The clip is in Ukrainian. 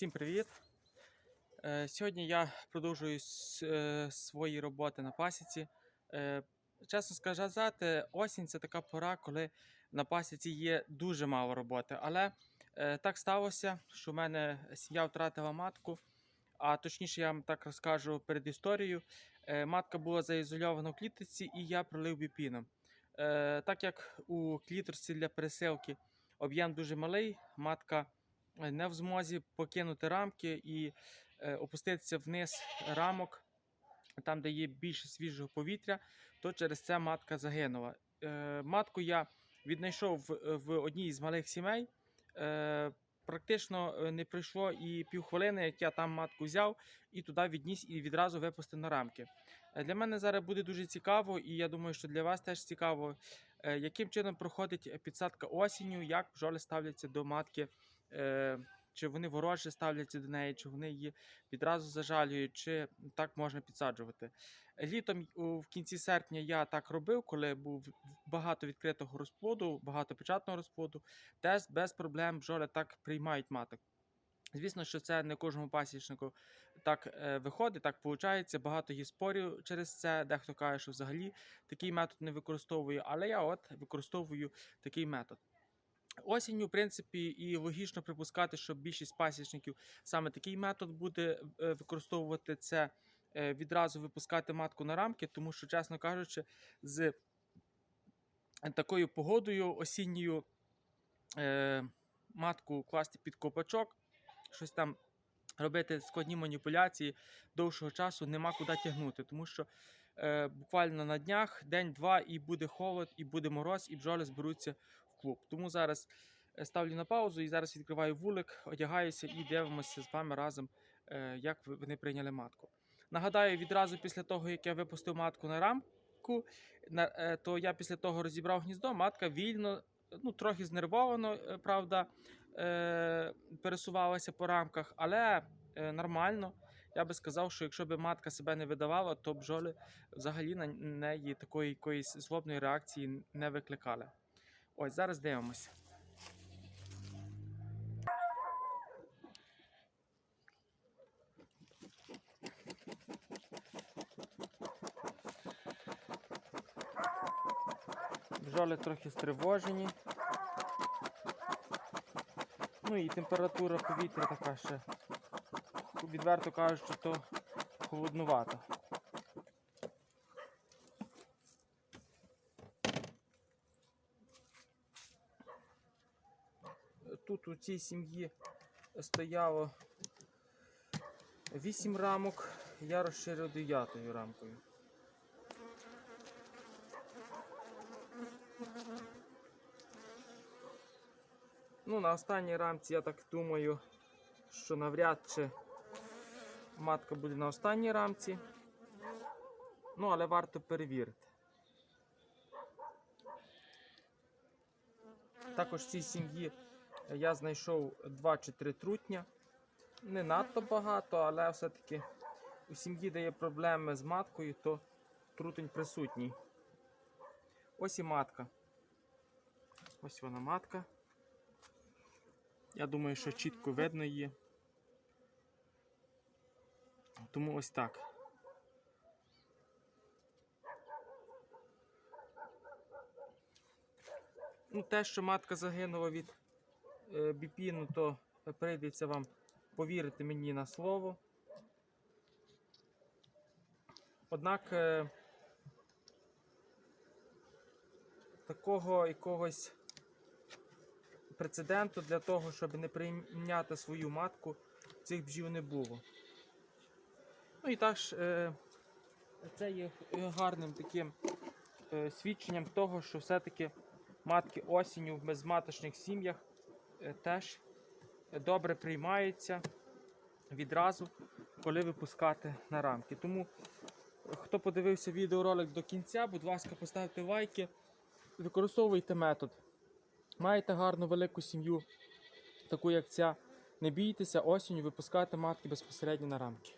Всім привіт! Е, Сьогодні я продовжую е, свої роботи на пасіці. Е, Чесно сказати, осінь це така пора, коли на пасіці є дуже мало роботи. Але так сталося, що в мене сім'я втратила матку. А точніше, я вам так розкажу перед історією. Матка була заізольована в клітці, і я пролив біпіном. Так як у кліторці для пересилки об'єм дуже малий, матка не в змозі покинути рамки і е, опуститися вниз рамок, там, де є більше свіжого повітря, то через це матка загинула. Е, Матку я віднайшов в, одній з малих сімей. Е, Практично не пройшло і півхвилини, як я там матку взяв і туди відніс і відразу випустив на рамки. Для мене зараз буде дуже цікаво, і я думаю, що для вас теж цікаво, яким чином проходить підсадка осінню, як бджоли ставляться до матки, е, чи вони вороже ставляться до неї, чи вони її відразу зажалюють, чи так можна підсаджувати. Літом в кінці серпня я так робив, коли був багато відкритого розплоду, багато печатного розплоду, теж без проблем бджоли так приймають маток. Звісно, що це не кожному пасічнику так е, виходить, так виходить. Багато є спорів через це. Дехто каже, що взагалі такий метод не використовує, але я от використовую такий метод. Осінню, в принципі, і логічно припускати, що більшість пасічників саме такий метод буде е, використовувати це е, відразу випускати матку на рамки, тому що, чесно кажучи, з такою погодою осінньою е, матку класти під копачок, щось там робити складні маніпуляції довшого часу нема куди тягнути, тому що буквально на днях день-два і буде холод, і буде мороз, і бджоли зберуться клуб. Тому зараз е, ставлю на паузу і зараз відкриваю вулик, одягаюся і дивимося з вами разом, е, як вони прийняли матку. Нагадаю, відразу після того, як я випустив матку на рамку, е, то я після того розібрав гніздо, матка вільно, ну трохи знервовано, правда, пересувалася по рамках, але нормально. Я би сказав, що якщо б матка себе не видавала, то бджоли взагалі на неї такої якоїсь злобної реакції не викликали. Ось зараз дивимося. Бджоли трохи стривожені. Ну і температура повітря така ще. Відверто кажуть, що то холоднувато. Тут у цій сім'ї стояло 8 рамок, я розширив 9 рамкою. Ну, на останній рамці я так думаю, що навряд чи матка буде на останній рамці. Ну, але варто перевірити. Також в цій сім'ї я знайшов 2 чи 3 трутня. Не надто багато, але все-таки у сім'ї, де є проблеми з маткою, то трутень присутній. Ось і матка. Ось вона матка. Я думаю, що чітко видно її. Тому ось так. Ну, те, що матка загинула від біпіну, то прийдеться вам повірити мені на слово. Однак е, такого якогось прецеденту для того, щоб не прийняти свою матку, цих бджіл не було. Ну і також е, це є е, гарним таким е, свідченням того, що все-таки матки осінню в безматочних сім'ях е, теж добре приймається відразу, коли випускати на рамки. Тому, е, хто подивився відеоролик до кінця, будь ласка, поставте лайки, використовуйте метод. Маєте гарну велику сім'ю, таку як ця. Не бійтеся осінню випускати матки безпосередньо на рамки.